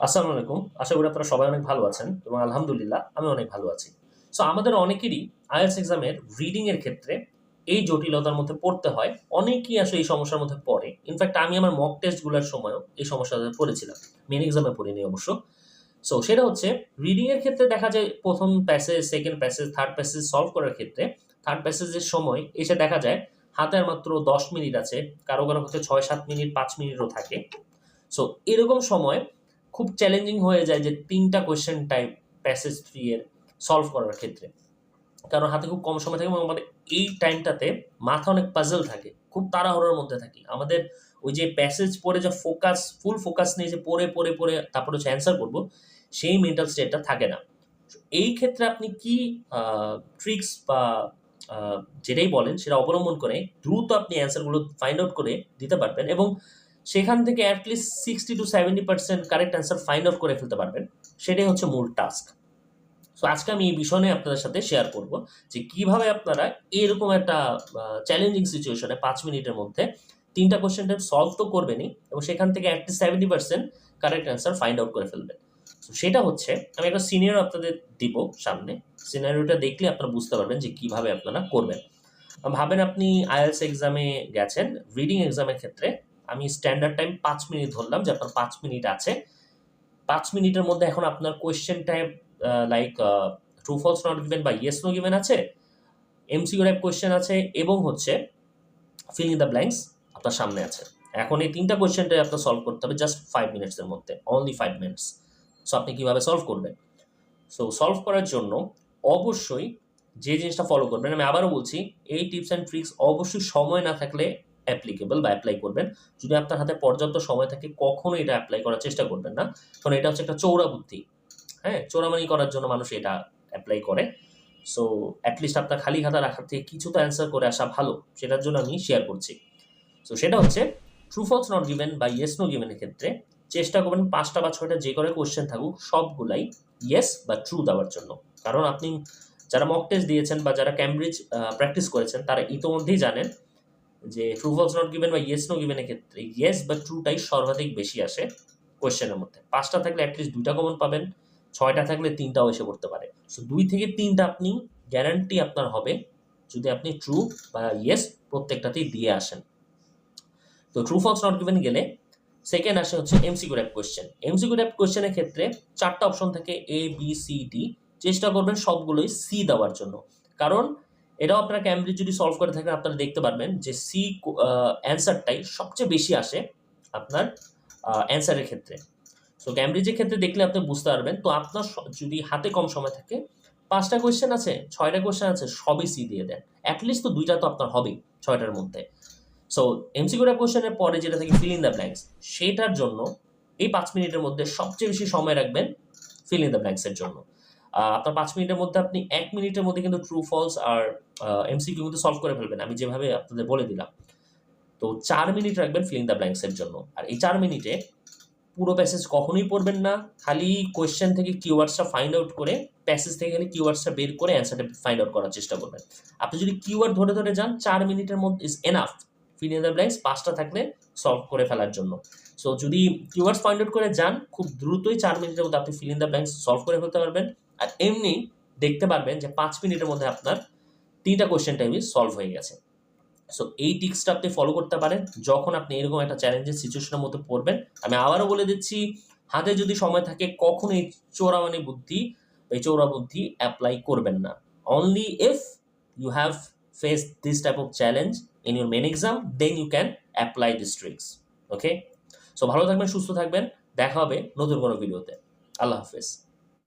আসসালামু আলাইকুম। আশা করি আপনারা সবাই অনেক ভালো আছেন এবং আলহামদুলিল্লাহ আমি অনেক ভালো আছি। সো আমাদের অনেকেরই আইএলস এক্সামের রিডিং এর ক্ষেত্রে এই জটিলতার মধ্যে পড়তে হয়। অনেকেই আসলে এই সমস্যার মধ্যে পড়ে। ইনফ্যাক্ট আমি আমার মক টেস্টগুলোর সময়ও এই সমস্যাটা পড়েছিলাম। মেন এক্সামে পড়িনি অবশ্য। সো সেটা হচ্ছে রিডিং এর ক্ষেত্রে দেখা যায় প্রথম passage second passage third passage solve করার ক্ষেত্রে থার্ড প্যাসেজের সময় এসে দেখা যায় হাতে আর মাত্র দশ মিনিট আছে। কারও কারও ক্ষেত্রে ছয় সাত মিনিট, পাঁচ মিনিটও থাকে। সো এরকম সময় খুব চ্যালেঞ্জিং হয়ে যায় যে তিনটা কোয়েশ্চেন টাইপ প্যাসেজ থ্রি এর সলভ করার ক্ষেত্রে। কারণ হাতে খুব কম সময় থাকে এবং আমাদের এই টাইমটাতে মাথা অনেক পাজল থাকে, খুব তাড়াহুড়োর মধ্যে থাকি। আমাদের ওই যে প্যাসেজ পড়ে যে ফোকাস ফুল ফোকাস নিয়ে যে পড়ে পড়ে পড়ে তারপরে হচ্ছে অ্যান্সার করব, সেই মেন্টাল স্টেটটা থাকে না। এই ক্ষেত্রে আপনি কি ট্রিক্স বা যেটাই বলেন সেটা অবলম্বন করে দ্রুত আপনি অ্যান্সারগুলো ফাইন্ড আউট করে দিতে পারবেন এবং সেখান থেকে at least sixty to seventy percent correct answer find out করে ফেলতে পারবেন। সেটাই হচ্ছে মূল টাস্ক সো আজকে আমি এই বিষয় নিয়ে আপনাদের সাথে শেয়ার করব যে কীভাবে আপনারা এরকম একটা চ্যালেঞ্জিং সিচুয়েশনে পাঁচ মিনিটের মধ্যে তিনটা কোশ্চেন সলভ তো করবেনই এবং সেখান থেকে at least seventy percent correct answer find out করে ফেলবেন। তো সেটা হচ্ছে আমি একটা সিনিয়র আপনাদের দিব সামনে। সিনারিওটা দেখলে আপনারা বুঝতে পারবেন যে কীভাবে আপনারা করবেন। ভাবেন আপনি আইএলস এক্সামে গেছেন রিডিং এক্সামের ক্ষেত্রে আমি স্ট্যান্ডার্ড টাইম পাঁচ মিনিট ধরলাম, যে আপনার পাঁচ মিনিট আছে। পাঁচ মিনিটের মধ্যে এখন আপনার question type like true false not given বা ইয়েস নো গিভেন আছে এমসিকিউ টাইপ কোয়েশ্চেন আছে, এবং হচ্ছে ফিল ইন দ্য ব্ল্যাঙ্কস আপনার সামনে আছে। এখন এই তিনটা কোয়েশ্চেনটাই আপনার সলভ করতে হবে জাস্ট ফাইভ মিনিটসের মধ্যে অনলি ফাইভ মিনিটস সো আপনি কীভাবে সলভ করবেন? সো সলভ করার জন্য অবশ্যই যে জিনিসটা ফলো করবেন, আমি আবারও বলছি, এই টিপস অ্যান্ড ট্রিক্স অবশ্যই সময় না থাকলে অ্যাপ্লিকেবল বা অ্যাপ্লাই করবেন। যদি আপনার হাতে পর্যাপ্ত সময় থাকে, কখনো এটা অ্যাপ্লাই করার চেষ্টা করবেন না। কারণ এটা হচ্ছে একটা চৌরা বুদ্ধি। হ্যাঁ চোরামানি করার জন্য মানুষ এটা অ্যাপ্লাই করে। সো অ্যাটলিস্ট আপনার খালি খাতা রাখার থেকে কিছু তো অ্যান্সার করে আসা ভালো। সেটার জন্য আমি শেয়ার করছি। সো সেটা হচ্ছে ট্রু ফলস নট গিভেন বা ইয়েস নো গিভেনের ক্ষেত্রে চেষ্টা করবেন পাঁচটা বা ছয়টা যে করে কোয়েশ্চেন থাকুক, সবগুলাই ইয়েস বা ট্রু দেওয়ার জন্য। কারণ আপনি যারা মক টেস্ট দিয়েছেন বা যারা ক্যামব্রিজ প্র্যাকটিস করেছেন, তারা ইতোমধ্যেই জানেন যে ট্রু ফলস নট গিভেন বা ইয়েস নো গিভেনের ক্ষেত্রে ইয়েস বা ট্রুটাই সর্বাধিক বেশি আসে কোয়েশ্চেনের মধ্যে। পাঁচটা থাকলে অ্যাটলিস্ট দুইটা কমন পাবেন, ছয়টা থাকলে তিনটাও এসে পড়তে পারে। সো দুই থেকে তিনটা আপনি গ্যারান্টি আপনার হবে যদি আপনি ট্রু বা ইয়েস প্রত্যেকটাতেই দিয়ে আসেন। তো ট্রু ফলস নট গিভেন গেলে সেকেন্ড আসে হচ্ছে MCQ type question MCQ type কোয়েশ্চেনের ক্ষেত্রে চারটা অপশন থাকে এ বি সি ডি চেষ্টা করবেন সবগুলোই সি দেওয়ার জন্য। কারণ এটাও আপনারা ক্যামব্রিজ যদি সলভ করে থাকেন, আপনারা দেখতে পারবেন যে সি অ্যান্সারটাই সবচেয়ে বেশি আসে আপনার অ্যান্সারের ক্ষেত্রে। সো ক্যামব্রিজের ক্ষেত্রে দেখলে আপনি বুঝতে পারবেন। তো আপনার যদি হাতে কম সময় থাকে, পাঁচটা কোয়েশ্চেন আছে, ছয়টা কোয়েশ্চেন আছে, সবই সি দিয়ে দেন। অ্যাটলিস্ট তো দুইটা তো আপনার হবেই ছয়টার মধ্যে। সো এমসিকিউটা কোয়েশ্চেনের পরে যেটা থাকে ফিল ইন দ্য ব্ল্যাঙ্কস সেটার জন্য এই পাঁচ মিনিটের মধ্যে সবচেয়ে বেশি সময় রাখবেন ফিল ইন দ্য ব্ল্যাঙ্কসের জন্য। আপনার পাঁচ মিনিটের মধ্যে আপনি এক মিনিটের মধ্যে কিন্তু ট্রু ফলস আর এমসিকিউ কিন্তু সলভ করে ফেলবেন। আমি যেভাবে আপনাদের বলে দিলাম। তো চার মিনিট রাখবেন ফিল দ্য ব্ল্যাঙ্কসের জন্য। আর এই চার মিনিটে পুরো প্যাসেজ কখনোই পড়বেন না। খালি কোয়েশ্চেন থেকে কিওয়ার্ডসটা ফাইন্ড আউট করে প্যাসেজ থেকে খালি কিওয়ার্ডসটা বের করে অ্যান্সারটা ফাইন্ড আউট করার চেষ্টা করবেন। আপনি যদি কিওয়ার্ড ধরে ধরে যান, চার মিনিটের মধ্যে is enough fill the blanks পাঁচটা থাকলে সলভ করে ফেলার জন্য। সো যদি কিওয়ার্ডস ফাইন্ড আউট করে যান, খুব দ্রুতই চার মিনিটের মধ্যে আপনি ফিল দ্য ব্ল্যাঙ্কস সলভ করে ফেলতে পারবেন। আর এমনি দেখতে পারবেন যে পাঁচ মিনিটের মধ্যে আপনার তিনটা কোয়েশ্চেন টাইমই সলভ হয়ে গেছে। সো এই টিক্সটা আপনি ফলো করতে পারেন। যখন আপনি এরকম একটা চ্যালেঞ্জের সিচুয়েশনের মধ্যে পড়বেন, আমি আবারও বলে দিচ্ছি, হাতে যদি সময় থাকে, কখনো এই চোরামানি বুদ্ধি, এই চৌরা বুদ্ধি অ্যাপ্লাই করবেন না। Only if you have face this type of challenge in your main exam then you can apply this tricks okay so ভালো থাকবেন, সুস্থ থাকবেন। দেখা হবে নতুন কোনো ভিডিওতে আল্লাহ হাফেজ।